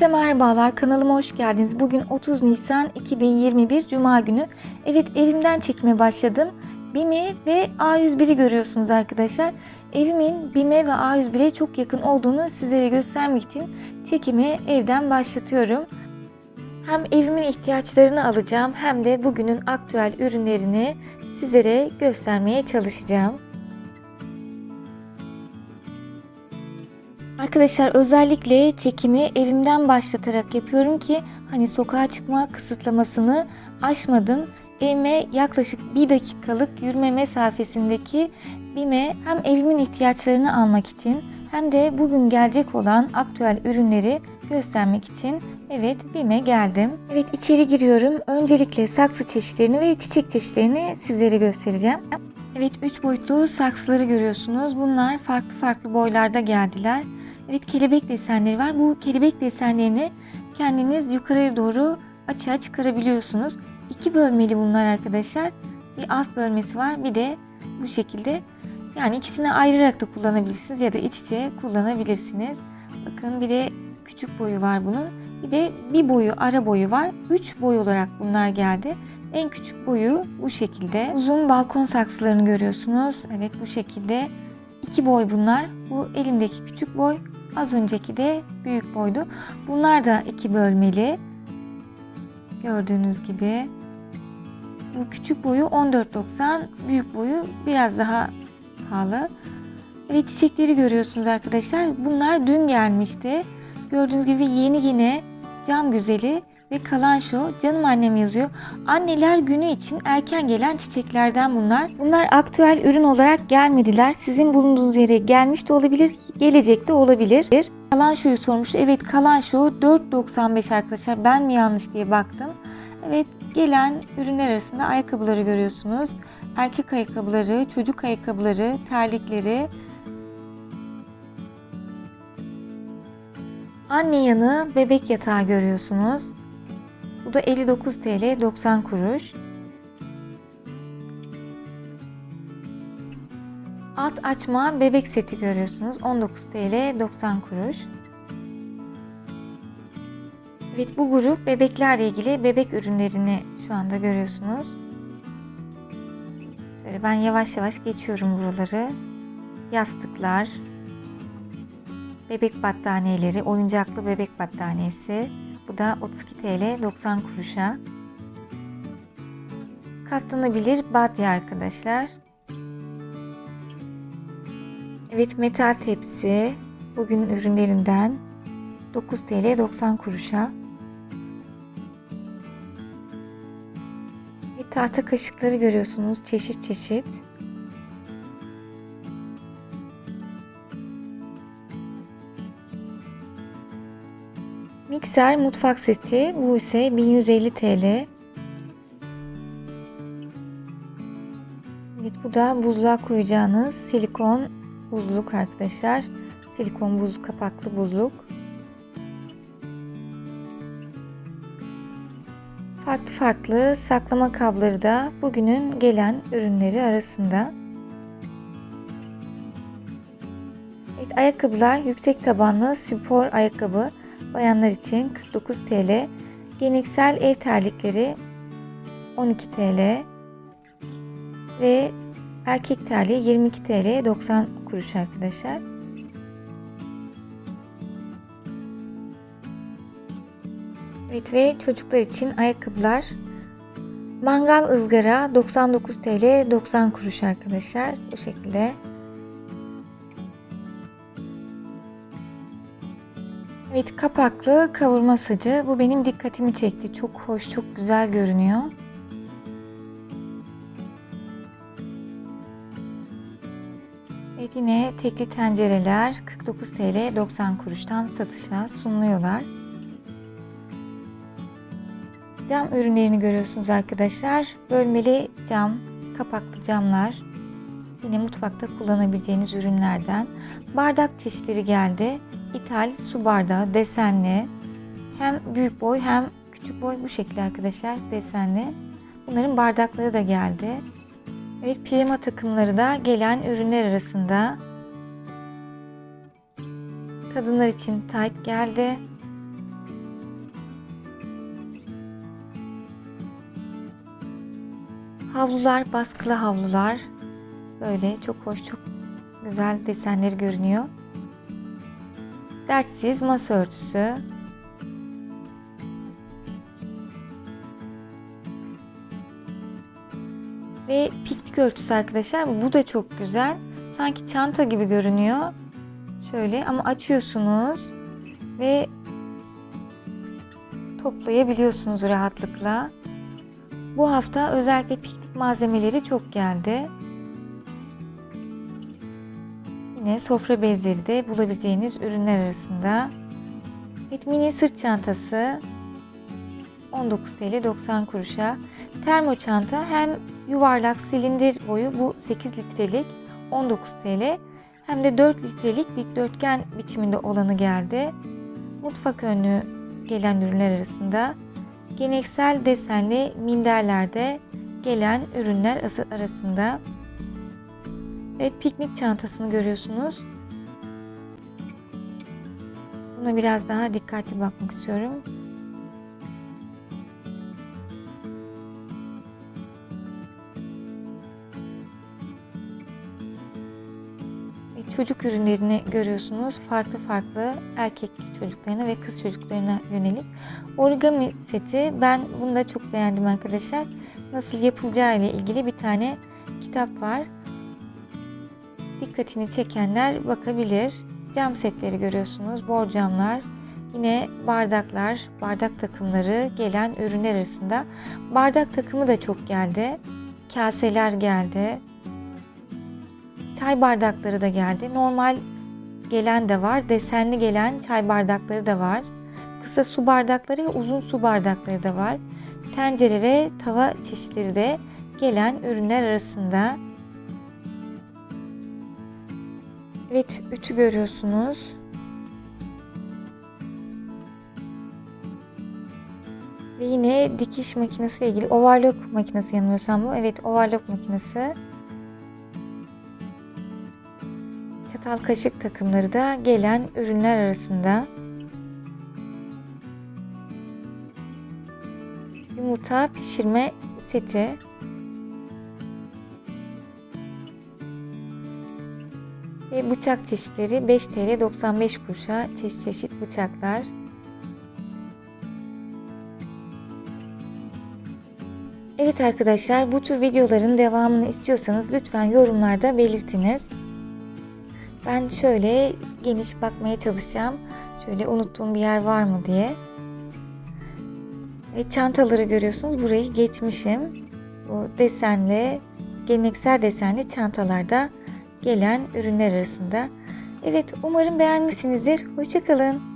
Herkese merhabalar. Kanalıma hoş geldiniz. Bugün 30 Nisan 2021 Cuma günü. Evet evimden çekime başladım. BİM'i ve A101'i görüyorsunuz arkadaşlar. Evimin BİM'e ve A101'e çok yakın olduğunu sizlere göstermek için çekimi evden başlatıyorum. Hem evimin ihtiyaçlarını alacağım hem de bugünün aktüel ürünlerini sizlere göstermeye çalışacağım. Arkadaşlar özellikle çekimi evimden başlatarak yapıyorum ki hani sokağa çıkma kısıtlamasını aşmadım. Evime yaklaşık bir dakikalık yürüme mesafesindeki BİM'e hem evimin ihtiyaçlarını almak için hem de bugün gelecek olan aktüel ürünleri göstermek için evet BİM'e geldim. Evet içeri giriyorum. Öncelikle saksı çeşitlerini ve çiçek çeşitlerini sizlere göstereceğim. Evet 3 boyutlu saksıları görüyorsunuz. Bunlar farklı farklı boylarda geldiler. Evet kelebek desenleri var. Bu kelebek desenlerini kendiniz yukarıya doğru açığa çıkarabiliyorsunuz. İki bölmeli bunlar arkadaşlar. Bir alt bölmesi var bir de bu şekilde. Yani ikisini ayırarak da kullanabilirsiniz ya da iç içe kullanabilirsiniz. Bakın bir de küçük boyu var bunun. Bir de bir boyu ara boyu var. Üç boy olarak bunlar geldi. En küçük boyu bu şekilde. Uzun balkon saksılarını görüyorsunuz. Evet bu şekilde. İki boy bunlar. Bu elimdeki küçük boy. Az önceki de büyük boydu. Bunlar da iki bölmeli. Gördüğünüz gibi. Bu küçük boyu 14.90, büyük boyu biraz daha pahalı. Ve çiçekleri görüyorsunuz arkadaşlar. Bunlar dün gelmişti. Gördüğünüz gibi yeni yine cam güzeli ve kalan şu canım annem yazıyor. Anneler günü için erken gelen çiçeklerden bunlar. Bunlar aktüel ürün olarak gelmediler. Sizin bulunduğunuz yere gelmiş de olabilir, gelecek de olabilir. Kalan şuyu sormuş. Evet kalan şu 4.95 arkadaşlar. Ben mi yanlış diye baktım. Evet gelen ürünler arasında ayakkabıları görüyorsunuz. Erkek ayakkabıları, çocuk ayakkabıları, terlikleri, Anne yanı bebek yatağı görüyorsunuz. Bu da 59 TL 90 kuruş. Alt açma bebek seti görüyorsunuz. 19 TL 90 kuruş. Evet bu grup bebeklerle ilgili bebek ürünlerini şu anda görüyorsunuz. Şöyle ben yavaş yavaş geçiyorum buraları. Yastıklar, bebek battaniyeleri, oyuncaklı bebek battaniyesi. Bu da 32 TL 90 kuruşa. Katlanabilir batya arkadaşlar. Evet metal tepsi bugün ürünlerinden 9 TL 90 kuruşa. Ve tahta kaşıkları görüyorsunuz çeşit çeşit. Mikser mutfak seti. Bu ise 1150 TL. Evet bu da buzluğa koyacağınız silikon buzluk arkadaşlar. Silikon buz kapaklı buzluk. Farklı farklı saklama kabları da bugünün gelen ürünleri arasında. Evet, ayakkabılar yüksek tabanlı spor ayakkabı bayanlar için 49 TL. Geleneksel ev terlikleri 12 TL. Ve erkek terliği 22 TL 90 kuruş arkadaşlar. Evet ve çocuklar için ayakkabılar mangal ızgara 99 TL 90 kuruş arkadaşlar. Bu şekilde. Evet kapaklı kavurma sacı. Bu benim dikkatimi çekti. Çok hoş, çok güzel görünüyor. Evet yine tekli tencereler 49 TL 90 kuruştan satışa sunuluyorlar. Cam ürünlerini görüyorsunuz arkadaşlar. Bölmeli cam, kapaklı camlar. Yine mutfakta kullanabileceğiniz ürünlerden. Bardak çeşitleri geldi ithal su bardağı desenli. Hem büyük boy hem küçük boy bu şekilde arkadaşlar desenli. Bunların bardakları da geldi. Evet piyama takımları da gelen ürünler arasında. Kadınlar için tight geldi. Havlular, baskılı havlular. Böyle çok hoş, çok güzel desenleri görünüyor. Dertsiz masa örtüsü. Ve piknik örtüsü arkadaşlar. Bu da çok güzel. Sanki çanta gibi görünüyor. Şöyle ama açıyorsunuz ve toplayabiliyorsunuz rahatlıkla. Bu hafta özellikle piknik malzemeleri çok geldi. Yine sofra bezleri de bulabileceğiniz ürünler arasında. Evet, mini sırt çantası 19 TL 90 kuruşa. Termo çanta hem yuvarlak silindir boyu bu 8 litrelik 19 TL hem de 4 litrelik dikdörtgen biçiminde olanı geldi. Mutfak önlüğü gelen ürünler arasında geleneksel desenli minderlerde gelen ürünler arasında. Evet piknik çantasını görüyorsunuz. Buna biraz daha dikkatli bakmak istiyorum. çocuk ürünlerini görüyorsunuz. Farklı farklı erkek çocuklarına ve kız çocuklarına yönelik. Origami seti ben bunu da çok beğendim arkadaşlar. Nasıl yapılacağı ile ilgili bir tane kitap var. Dikkatini çekenler bakabilir. Cam setleri görüyorsunuz. Borcamlar, yine bardaklar, bardak takımları gelen ürünler arasında. Bardak takımı da çok geldi. Kaseler geldi. Çay bardakları da geldi. Normal gelen de var. Desenli gelen çay bardakları da var. Kısa su bardakları ve uzun su bardakları da var. Tencere ve tava çeşitleri de gelen ürünler arasında. Evet, ütü görüyorsunuz. Ve yine dikiş makinesi ile ilgili overlock makinesi yanılmıyorsam bu. Evet, overlock makinesi. Çatal kaşık takımları da gelen ürünler arasında. Yumurta pişirme seti. Ve bıçak çeşitleri 5 TL 95 kuruşa çeşit çeşit bıçaklar. Evet arkadaşlar bu tür videoların devamını istiyorsanız lütfen yorumlarda belirtiniz. Ben şöyle geniş bakmaya çalışacağım. Şöyle unuttuğum bir yer var mı diye. Ve çantaları görüyorsunuz. Burayı geçmişim. Bu desenli, geleneksel desenli çantalarda gelen ürünler arasında. Evet umarım beğenmişsinizdir. Hoşçakalın.